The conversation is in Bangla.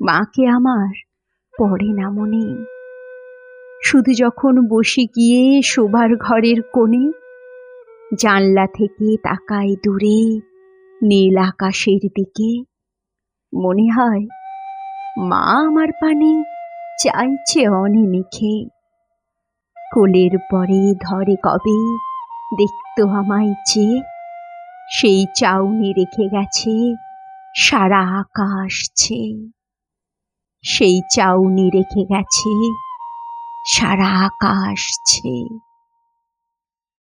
মাকে আমার পড়ে না মনে। শুধু যখন বসে গিয়ে শোবার ঘরের কোণে, জানলা থেকে তাকাই দূরে, নীল আকাশের দিকে, মনে হয় মা আমার পানে চাইছে অনিমিখে। কোলের পরে ধরে কবে দেখতো আমায় চেয়ে সেই চাউনি রেখে গেছে সারা আকাশ ছেয়ে। সেই চাউনি রেখে গেছে। সারা আকাশ ছেয়ে